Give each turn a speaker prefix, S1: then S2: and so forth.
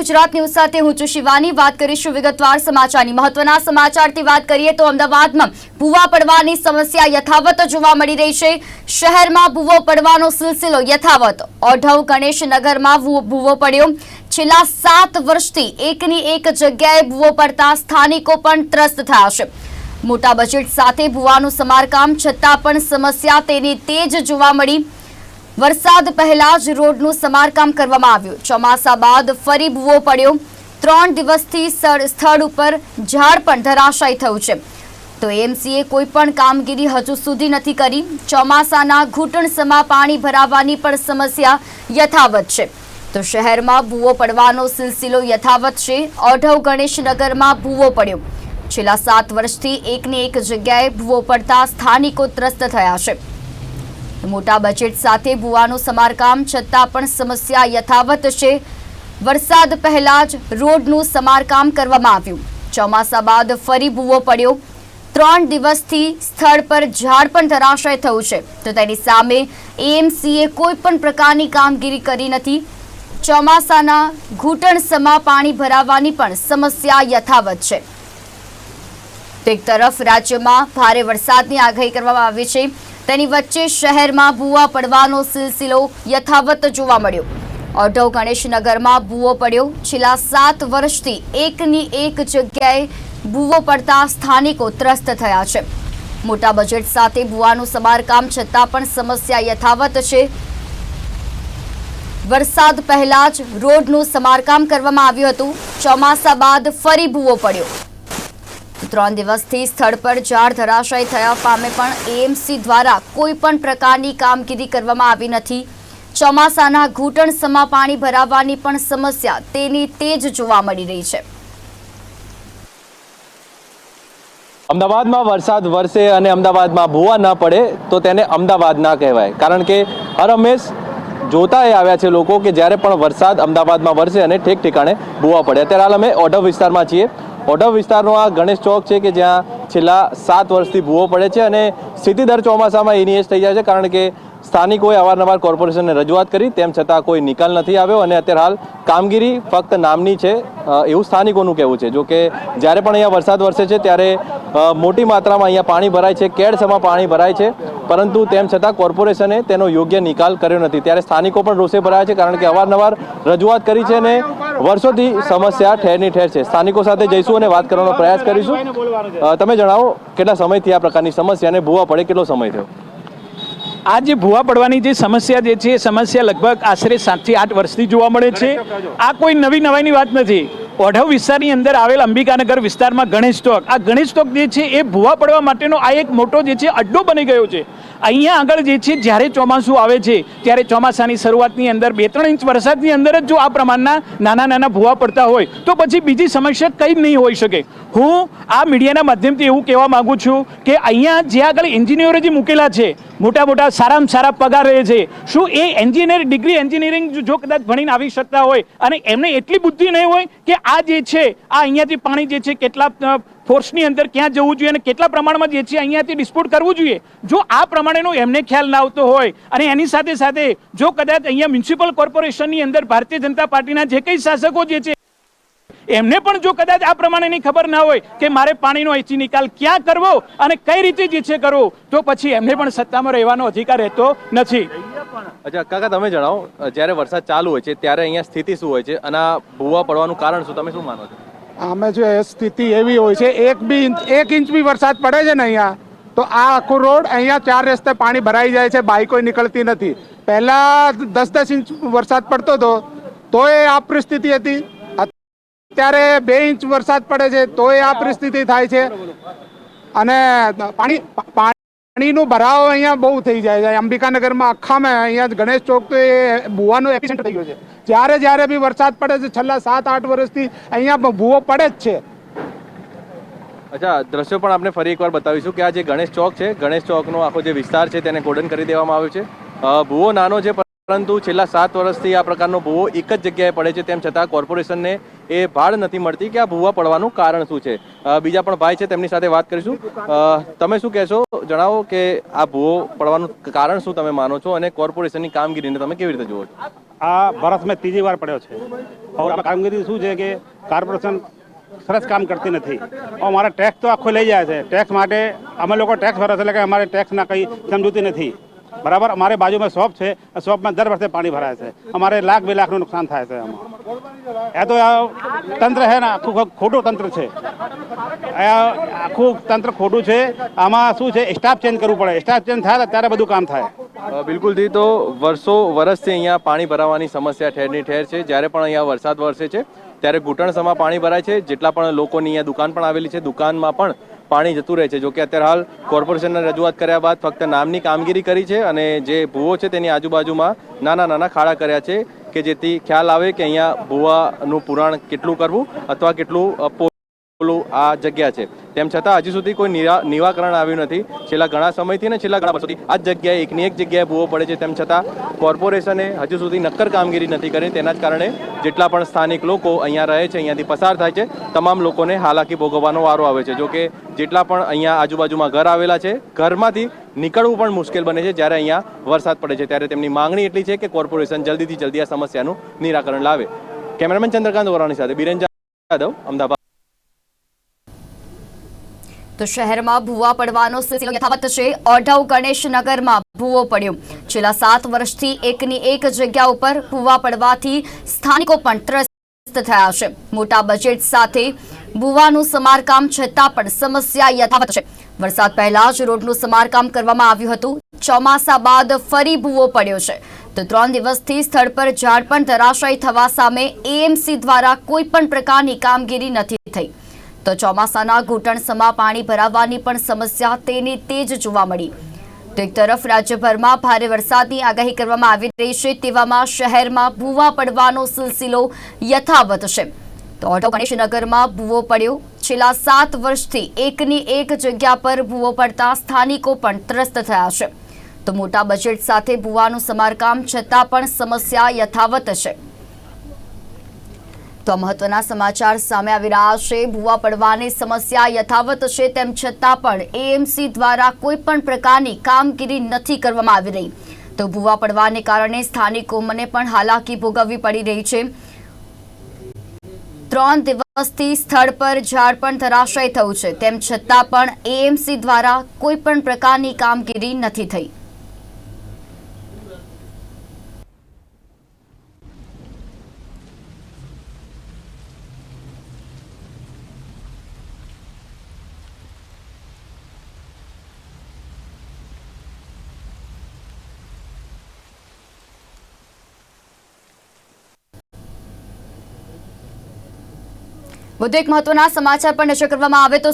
S1: Gujarat news સાથે હું છું શિવાની. વાત કરીશું વિગતવાર સમાચારની. મહત્વના સમાચારથી વાત કરીએ તો અમદાવાદમાં ભૂવા પડવાની સમસ્યા યથાવત જોવા મળી રહી છે. શહેરમાં ભૂવો પડવાનો સિલસિલો યથાવત. ઓઢવ ગણેશનગરમાં ભૂવો પડ્યો. છેલ્લા સાત વર્ષથી એકની એક જગ્યાએ ભૂવો પડતા સ્થાનિકો પણ ત્રસ્ત થયા છે. મોટા બજેટ સાથે ભૂવાનું સમારકામ છતાં પણ સમસ્યા તેની તેજ જોવા મળી. વરસાદ પહેલા જ રોડનું સમારકામ કરવામાં આવ્યું. ચોમાસા બાદ ફરી ભૂવો પડ્યો. ત્રણ દિવસથી સ્થળ ઉપર ઝાડ પણ ધરાશાયી થયું છે. તો એમસીએ કોઈ પણ કામગીરી હજુ સુધી નથી કરી. ચોમાસાના ઘૂંટણ સમા પાણી ભરાવાની પણ સમસ્યા યથાવત છે. તો શહેરમાં ભૂવો પડવાનો સિલસિલો યથાવત છે. ઓઢવ ગણેશનગરમાં ભૂવો પડ્યો. છેલ્લા સાત વર્ષથી એકની એક જગ્યાએ ભૂવો પડતા સ્થાનિકો ત્રસ્ત થયા છે. મોટા બજેટ સાથે ભૂવાનું સમારકામ, છતાં પણ સમસ્યા યથાવત છે. વરસાદ પહેલા જ રોડનું સમારકામ કરવામાં આવ્યું. ચોમાસા બાદ ફરી ભૂવો પડ્યો. ત્રણ દિવસથી સ્થળ પર ઝાડ પણ ધરાશય થયું છે. તો તેની સામે એએમસીએ કોઈ પણ પ્રકારની કામગીરી કરી નથી. ચોમાસાના ઘૂંટણ સમા પાણી ભરાવાની પણ સમસ્યા યથાવત છે. એક તરફ રાજ્યમાં ભારે વરસાદની આગાહી કરવામાં આવી છે. તેની વચ્ચે શહેરમાં ભૂવા પડવાનો સિલસિલો યથાવત જોવા મળ્યો. ઓઢવ ગણેશનગરમાં ભૂવો પડ્યો. છેલ્લા સાત વર્ષથી એકની એક જગ્યાએ ભૂવો પડતા સ્થાનિકો ત્રસ્ત થયા છે. મોટા બજેટ સાથે ભૂવાનું સમારકામ છતાં પણ સમસ્યા યથાવત છે. વરસાદ પહેલા જ રોડનું સમારકામ કરવામાં આવ્યું હતું. ચોમાસા બાદ ફરી ભૂવો પડ્યો. ત્રણ દિવસથી સ્થળ પર ઝાડ ધરાશય થયા. પામે પણ એએમસી દ્વારા કોઈ પણ પ્રકારની કામગીરી કરવામાં આવી નથી. ચોમાસાના ઘૂંટણ સમા પાણી ભરાવાની પણ સમસ્યા તેની તેજ જોવા મળી રહી છે.
S2: અમદાવાદમાં વરસાદ વરસે અને અમદાવાદમાં ભૂવા ન પડે તો તેને અમદાવાદ ના કહેવાય. કારણ કે હર હંમેશ જોતા એ આવ્યા છે લોકો કે જ્યારે પણ વરસાદ અમદાવાદમાં વરસે અને ઠેક ઠેકાણે ભૂવા પડે. અત્યારે હાલ અમે ઓઢવ વિસ્તારમાં છીએ. ઓઢવ વિસ્તારનો આ ગણેશ ચોક છે કે જ્યાં છેલ્લા સાત વર્ષથી ભૂવો પડે છે અને સ્થિતિ દર ચોમાસામાં એની એ જ થઈ જાય છે કારણ કે સ્થાનિકોએ અવારનવાર કોર્પોરેશનને રજૂઆત કરી, તેમ છતાં કોઈ નિકાલ નથી આવ્યો અને અત્યારે હાલ કામગીરી ફક્ત નામની છે એવું સ્થાનિકોનું કહેવું છે. જો કે જ્યારે પણ અહીંયા વરસાદ વરસે છે ત્યારે મોટી માત્રામાં અહીંયા પાણી ભરાય છે કેડસમાં પાણી ભરાય છે, પરંતુ તેમ છતાં કોર્પોરેશને તેનો યોગ્ય નિકાલ કર્યો નથી. ત્યારે સ્થાનિકો પણ રોષે ભરાયા છે કારણ કે અવારનવાર રજૂઆત કરી છે અને વર્ષોથી સમસ્યા ઠેરની ઠેર છે. સ્થાનિકો સાથે જઈશું અને વાત કરવાનો પ્રયાસ કરીશું. તમે જણાવો કેટલા સમયથી આ પ્રકારની સમસ્યા અને ભૂવા પડે કેટલો સમય થયો?
S3: આ જે ભૂવા પડવાની જે સમસ્યા જે છે એ સમસ્યા લગભગ આશરે સાતથી આઠ વર્ષથી જોવા મળે છે. આ કોઈ નવી નવાઈની વાત નથી. ઓઢવ વિસ્તારની અંદર આવેલ અંબિકાનગર વિસ્તારમાં ગણેશ ચોક. આ ગણેશ ચોક જે છે એ ભૂવા પડવા માટેનો આ એક મોટો જે છે અડ્ડો બની ગયો છે. અહીંયા આગળ જે છે, જ્યારે ચોમાસું આવે છે, ત્યારે ચોમાસાની શરૂઆતની અંદર બે ત્રણ ઇંચ વરસાદની અંદર જ જો આ પ્રમાણના નાના નાના ભૂવા પડતા હોય, તો પછી બીજી સમસ્યા કંઈ જ નહીં હોઈ શકે. હું આ મીડિયાના માધ્યમથી એવું કહેવા માંગુ છું કે અહીંયા જે આગળ એન્જિનિયરો જે મૂકેલા છે, મોટા મોટા સારામાં સારા પગાર રહે છે, શું એ એન્જિનિયર ડિગ્રી એન્જિનિયરિંગ જો કદાચ ભણીને આવી શકતા હોય અને એમને એટલી બુદ્ધિ નહીં હોય કે આ જે છે, આ અહીંયાથી પાણી જે છે, કેટલા અ, ફોર્સની અંદર ક્યાં જવું જોઈએ અને કેટલા પ્રમાણમાં જે છે અહીંયાથી ડિસ્પ્યુટ કરવું જોઈએ? જો આ પ્રમાણેનો એમને ખ્યાલ ના આવતો હોય અને એની સાથે સાથે જો કદાચ અહીંયા મ્યુનિસિપલ કોર્પોરેશનની અંદર ભારતીય જનતા પાર્ટીના જે કંઈ શાસકો જે છે એમને પણ જો કદાચ આ પ્રમાણેની ખબર ના હોય કે મારે પાણીનો અહીંથી નિકાલ ક્યાં કરવો અને કઈ રીતે જે છે કરવો તો પછી એમને પણ સત્તામાં રહેવાનો અધિકાર રહેતો નથી.
S2: અચ્છા કાકા તમે જણાવો જ્યારે વરસાદ ચાલુ હોય છે ત્યારે અહીંયા સ્થિતિ શું હોય છે અને ભૂવા પડવાનું કારણ શું? તમે શું માનો છો?
S4: આમે જો એ સ્થિતિ એવી હોય છે, એક બી ઇંચ એક ઇંચ બી વરસાદ પડે છે ને અહીંયા, તો આ આખો રોડ અહીંયા ચાર રસ્તે પાણી ભરાઈ જાય છે બાઇકો નીકળતી નથી. પહેલા દસ દસ ઇંચ વરસાદ પડતો હતો, તોય આ પરિસ્થિતિ હતી. અત્યારે બે ઇંચ વરસાદ પડે છે, તોય આ પરિસ્થિતિ થાય છે. અને પાણી પાણીનો ભરાવ અહીંયા બહુ થઈ જાય છે. અંબિકાનગરમાં આખામાં અહીંયા ગણેશ ચોક તો એ ભૂવાનું એક્સિડન્ટ થઈ ગયો છે. જ્યારે જ્યારે બી વરસાદ પડે છે, છેલ્લા સાત, આઠ વર્ષથી અહીંયા ભૂવો પડે જ છે.
S2: અચ્છા, દ્રશ્યો પણ આપણે ફરી એકવાર બતાવીશું કે આ જે ગણેશ ચોક છે, ગણેશ ચોકનો આખો જે વિસ્તાર છે, તેને ગોડન કરી દેવામાં આવ્યો છે. ભૂવો નાનો છે પરંતુ છેલ્લા સાત વર્ષથી આ પ્રકારનો ભૂવો એક જ જગ્યાએ પડે છે, તેમ છતાં કોર્પોરેશનને એ ભાડ નથી મળતી કે આ ભૂવા પડવાનું કારણ શું છે. બીજા પણ ભાઈ છે, તેમની સાથે વાત કરીશું. તમે શું કહેશો? જણાવો કે આ ભૂવો પડવાનું કારણ શું તમે માનો છો અને કોર્પોરેશનની કામગીરીને તમે કેવી રીતે જુઓ છો?
S5: આ વર્ષમાં ત્રીજી વાર પડ્યો છે. ઓર કામગીરી શું છે કે કોર્પોરેશન સરસ કામ કરતી નથી. અમારા ટેક્સ તો આખો લઈ જાય છે. ટેક્સ માટે અમે લોકો ટેક્સ ભરે છે, એટલે કે અમારે ટેક્સના કંઈ સમજૂતી નથી. બરાબર? અમારે બાજુમાં શોપ છે. શોપમાં દર વર્ષે પાણી ભરાય છે. અમારે લાખ બે લાખનું નુકસાન થાય છે એમાં એ તો તંત્ર છે ને, આખું ખોટું તંત્ર છે. આખું તંત્ર ખોટું છે. આમાં શું છે? સ્ટાફ ચેન્જ કરવું પડે. સ્ટાફ ચેન્જ થાય ત્યારે બધું કામ થાય.
S2: બિલકુલ બિલકુલથી તો વર્ષો, વર્ષથી અહીંયા પાણી ભરાવાની સમસ્યા ઠેરની ઠેર છે. જ્યારે પણ અહીંયા વરસાદ વરસે છે, ત્યારે ઘૂંટણસમાં પાણી ભરાય છે. જેટલા પણ લોકોની અહીંયા દુકાન પણ આવેલી છે, દુકાનમાં પણ પાણી જતું રહે છે. જો કે અત્યારે હાલ કોર્પોરેશનને રજૂઆત કર્યા બાદ ફક્ત નામની કામગીરી કરી છે અને જે ભૂવો છે તેની આજુબાજુમાં નાના નાના ખાડા કર્યા છે કે જેથી ખ્યાલ આવે કે અહીંયા ભૂવાનું પુરાણ કેટલું કરવું અથવા કેટલું આ જગ્યા છે. તેમ છતાં હજી સુધી કોઈ નિરા- નિરાકરણ આવ્યું નથી. છેલ્લા ઘણા સમયથી ને છેલ્લા ઘણા વર્ષોથી આ જગ્યાએ એકની એક જગ્યાએ ભૂવો પડે છે. તેમ છતાં કોર્પોરેશને હજુ સુધી નક્કર કામગીરી નથી કરી. તેના જ કારણે જેટલા પણ સ્થાનિક લોકો અહીંયા રહે છે, અહીંયાથી પસાર થાય છે, તમામ લોકોને હાલાકી ભોગવવાનો વારો આવે છે. જો કે જેટલા પણ અહીંયા આજુબાજુમાં ઘર આવેલા છે, ઘરમાંથી નીકળવું પણ મુશ્કેલ બને છે. જ્યારે અહીંયા વરસાદ પડે છે, ત્યારે તેમની માંગણી એટલી છે કે કોર્પોરેશન જલ્દીથી જલ્દી આ સમસ્યાનું નિરાકરણ લાવે. કેમેરામેન ચંદ્રકાંત વોરાણી સાથે બિરેન જાદવ, અમદાવાદ.
S1: તો શહેરમાં ભૂવા પડવાનો સિલસિલો યથાવત છે. ઓઢવ ગણેશનગરમાં ભૂવો પડ્યો. છેલ્લા સાત વર્ષથી એકની એક જગ્યા ઉપર ભૂવા પડવાથી સ્થાનિકો પણ ત્રસ્ત થયા છે. મોટા બજેટ સાથે ભૂવાનું સમારકામ છતાં પણ સમસ્યા યથાવત છે. વરસાદ પહેલા જ રોડનું સમારકામ કરવામાં આવ્યું હતું. ચોમાસા બાદ ફરી ભૂવો પડ્યો છે. તો ત્રણ દિવસથી સ્થળ પર ઝાડ પણ ધરાશાયી થવા સામે એએમસી દ્વારા કોઈ પણ પ્રકારની કામગીરી નથી થઈ. તો ચોમાસાના ઘૂંટણસમાં પાણી ભરાવાની પણ સમસ્યા તેની તે જ જોવા મળી. તો એક તરફ રાજ્યભરમાં ભારે વરસાદની આગાહી કરવામાં આવી રહી છે, તેવામાં શહેરમાં ભૂવા પડવાનો સિલસિલો યથાવત છે. તો ઓઢવ ગણેશનગરમાં ભૂવો પડ્યો. છેલ્લા સાત વર્ષથી એકની એક જગ્યા પર ભૂવો પડતા સ્થાનિકો પણ ત્રસ્ત થયા છે. તો મોટા બજેટ સાથે ભૂવાનું સમારકામ છતાં પણ સમસ્યા યથાવત છે. તો મહત્વના સમાચાર સામે આવી રહ્યા છે. ભૂવા પડવાની સમસ્યા યથાવત છે તેમ છતાં પણ એએમસી દ્વારા કોઈ પણ પ્રકારની કામગીરી નથી કરવામાં આવી રહી. તો ભૂવા પડવાને કારણે સ્થાનિકો મને પણ હાલાકી ભોગવવી પડી રહી છે. ત્રણ દિવસથી સ્થળ પર ઝાડ પણ ધરાશય થયું છે. તેમ છતાં પણ એએમસી દ્વારા કોઈ પણ પ્રકારની કામગીરી નથી થઈ. વધુ એક મહત્વના સમાચાર પર નજર કરવામાં આવે તો